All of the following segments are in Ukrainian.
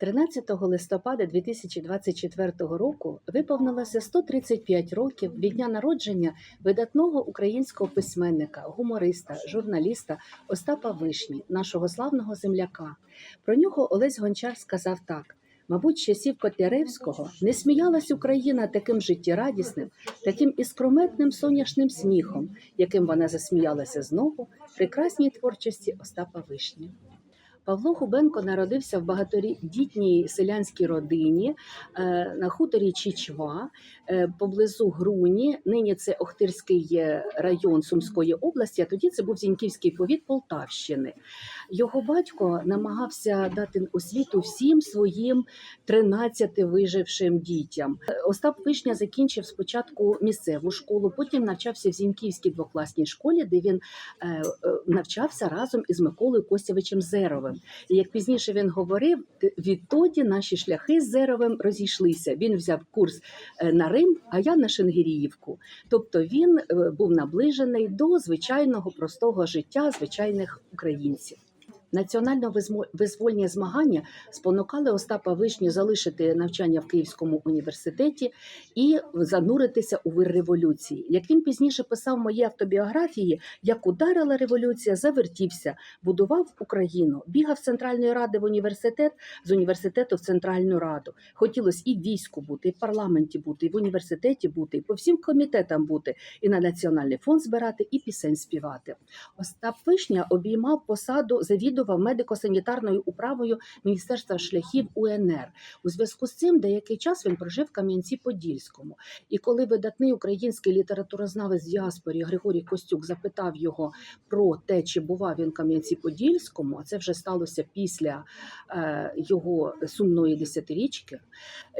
13 листопада 2024 року виповнилося 135 років від дня народження видатного українського письменника, гумориста, журналіста Остапа Вишні, нашого славного земляка. Про нього Олесь Гончар сказав так: мабуть, часів Котляревського не сміялась Україна таким життєрадісним, таким іскрометним соняшним сміхом, яким вона засміялася знову в прекрасній творчості Остапа Вишні. Павло Губенко народився в багатодітній селянській родині е, на хуторі Чічва е, поблизу Груні. Нині це Охтирський район Сумської області, а тоді це був Зіньківський повіт Полтавщини. Його батько намагався дати освіту всім своїм 13 вижившим дітям. Остап Вишня закінчив спочатку місцеву школу, потім навчався в Зіньківській двокласній школі, де він е, навчався разом із Миколою Костєвичем Зеровим. І як пізніше він говорив, відтоді наші шляхи з Зеровим розійшлися. Він взяв курс е, на Рим, а я на Шенгіріївку. Тобто він е, був наближений до звичайного простого життя звичайних українців. Національно-визвольні змагання спонукали Остапа Вишню залишити навчання в Київському університеті і зануритися у вир революції. Як він пізніше писав в моїй автобіографії, як ударила революція, завертівся, будував Україну, бігав з Центральної ради в університет, з університету в Центральну раду. Хотілося і в війську бути, і в парламенті бути, і в університеті бути, і по всім комітетам бути, і на національний фонд збирати, і пісень співати. Остап Вишня обіймав посаду завідував медико-санітарною управою Міністерства шляхів УНР. У зв'язку з цим деякий час він прожив в Кам'янці-Подільському. І коли видатний український літературознавець діаспорі Григорій Костюк запитав його про те, чи бував він в Кам'янці-Подільському, а це вже сталося після е, його сумної десятирічки,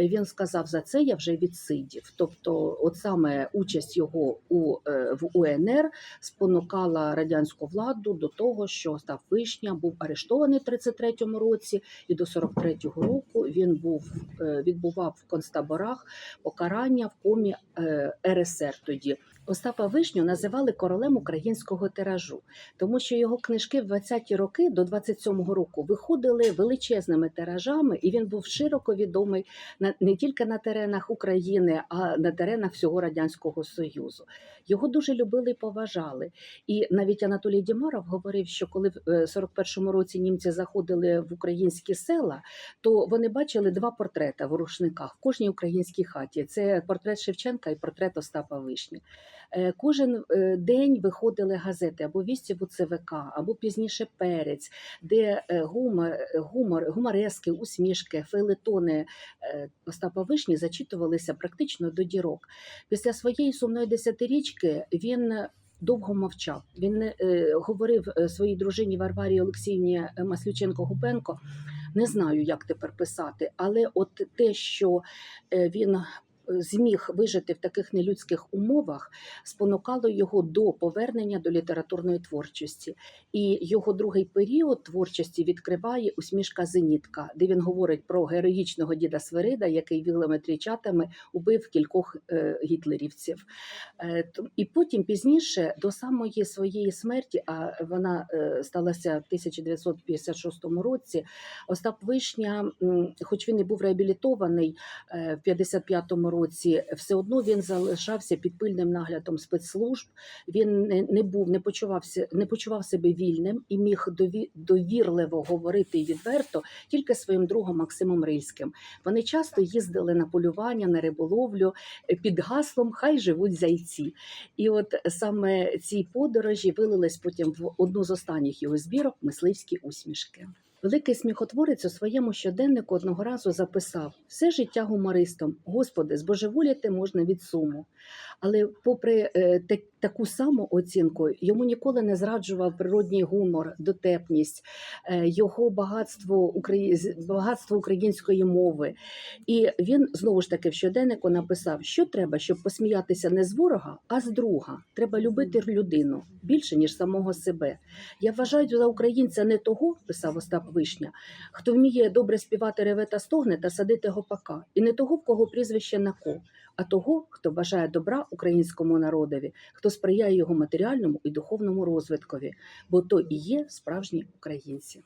він сказав: за це я вже відсидів. Тобто, от саме участь його у е, в УНР спонукала радянську владу до того, що Остап Вишня був арештований в 33-му році, і до 43-го року він був е, відбував в концтаборах покарання в комі е, РСР. Тоді Остапа Вишню називали королем українського тиражу, тому що його книжки в 20-ті роки до 27-го року виходили величезними тиражами, і він був широко відомий не тільки на теренах України, а на теренах всього радянського союзу. Його дуже любили і поважали. І навіть Анатолій Дімаров говорив, що коли в е, 41 91-му році німці заходили в українські села, то вони бачили два портрета в рушниках в кожній українській хаті. Це портрет Шевченка і портрет Остапа Вишні. Е, кожен е, день виходили газети або вісті в УЦВК, або пізніше перець, де е, гумор, гумор, гуморески, усмішки, фелетони Остапа Вишні зачитувалися практично до дірок. Після своєї сумної десятирічки він довго мовчав. Він не е, говорив е, своїй дружині Варварі Олексіївні Маслюченко-Губенко. Не знаю, як тепер писати, але от те, що е, він е, зміг вижити в таких нелюдських умовах, спонукало його до повернення до літературної творчості. І його другий період творчості відкриває усмішка Зенітка, де він говорить про героїчного діда Свирида, який вілими трічатами убив кількох е, гітлерівців. Е, І потім пізніше, до самої своєї смерті, а вона е, сталася в 1956 році. Остап Вишня, хоч він і був реабілітований в 55-му році, все одно він залишався під пильним наглядом спецслужб. Він не, був, не почувався, не почував себе вільним і міг дові, довірливо говорити відверто тільки своїм другом Максимом Рильським. Вони часто їздили на полювання, на риболовлю е, під гаслом Хай живуть зайці. І от саме ці подорожі вилились потім в одну з останніх його збірок мисливські усмішки. Великий сміхотворець у своєму щоденнику одного разу записав все життя гумористом. Господи, збожеволіти можна від суму. Але, попри е, та- таку саму оцінку, йому ніколи не зраджував природній гумор, дотепність, е, його багатство, багатство української мови. І він знову ж таки в щоденнику написав, що треба, щоб посміятися не з ворога, а з друга. Треба любити людину більше ніж самого себе. Я вважаю за українця не того, писав Остап Вишня, хто вміє добре співати реве та стогне та садити гопака, і не того, в кого прізвище на ко, а того, хто бажає добра українському народові, хто сприяє його матеріальному і духовному розвиткові, бо то і є справжні українці.